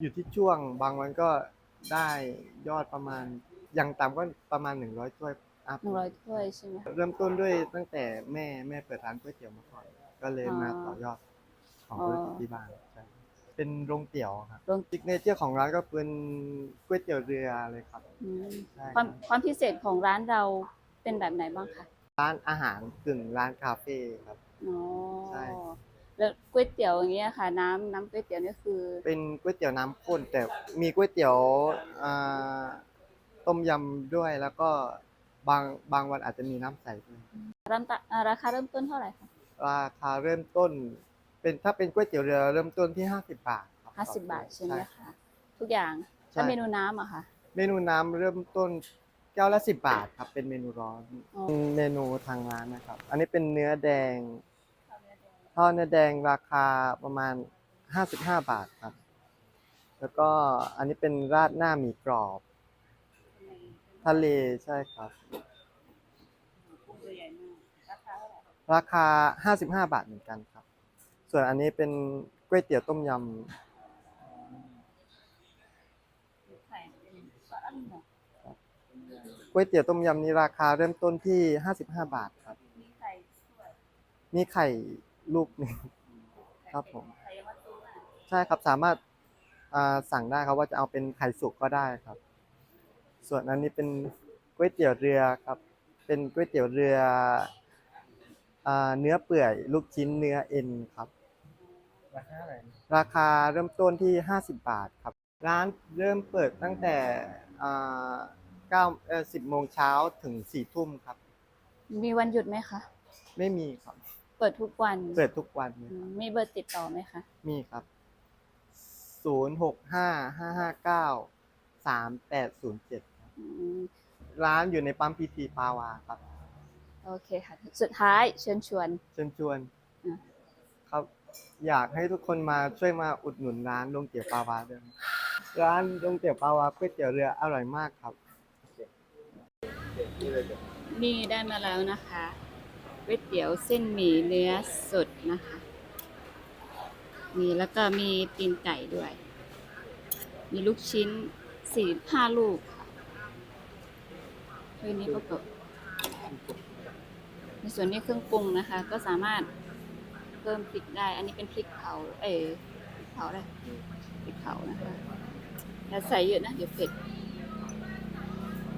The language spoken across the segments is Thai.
อยู่ที่ช่วงบางวันก็ได้ยอดประมาณอย่างต่ำก็ประมาณหนึ่งร้อยถ้วยอัพหนึ่งร้อยถ้วยใช่ไหมคะเริ่มต้นด้วยตั้งแต่แม่แม่เปิดร้านก๋วยเตี๋ยวมาก่อนก็เลยมาอ๋อต่อยอดของธุรกิจที่บ้านใช่เป็นโรงเตี๋ยวครับโรงซิกเนเจอร์ของร้านก็เป็นก๋วยเตี๋ยวเรือเลยครับอืมใช่ความครับความพิเศษของร้านเราเป็นแบบไหนบ้างคะร้านอาหารกึ่งร้านคาเฟ่ครับ อ๋อใช่ แล้วก๋วยเตี๋ยวอย่างเงี้ยค่ะ น้ำน้ำก๋วยเตี๋ยวนี่คือ เป็นก๋วยเตี๋ยวน้ำข้นแต่มีก๋วยเตี๋ยวอ่าต้มยำด้วยแล้วก็บางบางวันอาจจะมีน้ำใสด้วยเริ่มตะอ่าราคาเริ่มต้นเท่าไหร่คะราคาเริ่มต้น เป็นถ้าเป็นก๋วยเตี๋ยวเรือเริ่มต้นที่ 50 บาทครับห้าสิบบาทใช่ไหมใช่คะ ทุกอย่างใช่แล้วเมนูน้ำอะค่ะ เมนูน้ำเริ่มต้นแก้วละ 10 บาทครับเป็นเมนูร้อนอ๋อ เมนูทางร้านนะครับ อันนี้เป็นเนื้อแดง ทอดเนื้อแดงราคาประมาณ 55 บาทครับ แล้วก็อันนี้เป็นราดหน้าหมี่กรอบ ทะเลใช่ครับ ราคา 55 บาทเหมือนกันครับ ส่วนอันนี้เป็นก๋วยเตี๋ยวต้มยำก๋วยเตี๋ยวต้มยำนี้ราคาเริ่มต้นที่ 55 บาทครับ มีไข่ ลูกหนึ่งครับผม ใช่ครับสามารถอ่าสั่งได้ครับว่าจะเอาเป็นไข่สุกก็ได้ครับ ส่วนอันนี้เป็นก๋วยเตี๋ยวเรือครับ เป็นก๋วยเตี๋ยวเรืออ่าเนื้อเปื่อย ลูกชิ้นเนื้อเอ็นครับ ราคาอะไรราคาเริ่มต้นที่ 50 บาทครับ ร้านเริ่มเปิดตั้งแต่อ่าเก้าเอ่อสิบโมงเช้าถึงสี่ทุ่มครับ มีวันหยุดไหมคะ ไม่มีครับ เปิดทุกวันเปิดทุกวันอืมมีเบอร์ติดต่อไหมคะ มีครับศูนย์หกห้าห้าห้าเก้าสามแปดศูนย์เจ็ดอืม ร้านอยู่ในปั๊มพีทีปาวาครับ โอเคค่ะ สุดท้ายเชิญชวน เชิญชวนอะ ครับ อยากให้ทุกคนมาช่วยมาอุดหนุนร้านลงเตี๋ยวปาวาด้วยร้านลงเตี๋ยวปาวาก๋วยเตี๋ยวเรืออร่อยมากครับ นี่ได้มาแล้วนะคะ ก๋วยเตี๋ยวเส้นหมี่เนื้อสดนะคะมีแล้วก็มีตีนไก่ด้วย มีลูกชิ้นสี่ห้าลูกค่ะถ้ยนี้ก็กิดในส่วนนี้เครื่องปรุงนะคะ ก็สามารถเพิ่มพริกได้ อันนี้เป็นพริกเผา เออพริกเผาได้พริกเผานะคะแต่ใส่เยอะนะ เดี๋ยวเผ็ด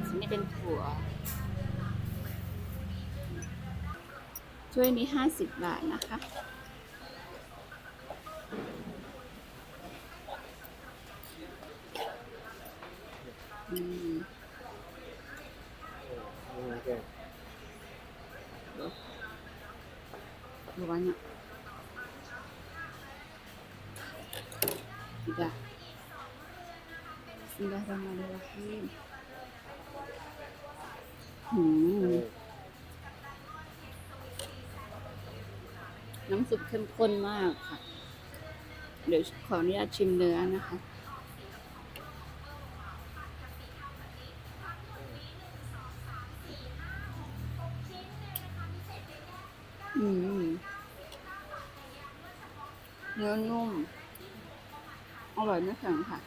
ส่วนนี้เป็นถั่ว ถ้วยนี้ห้าสิบบาทนะคะ อืมดูวันเนี่ยอีกอะบิสมิลลาฮิรเราะห์มานิรเราะฮีมหืม น้ำซุปเข้มข้นมากค่ะ เดี๋ยวขออนุญาตชิมเนื้อนะคะอืมเนื้อนุ่ม อร่อยไม่แข็งค่ะ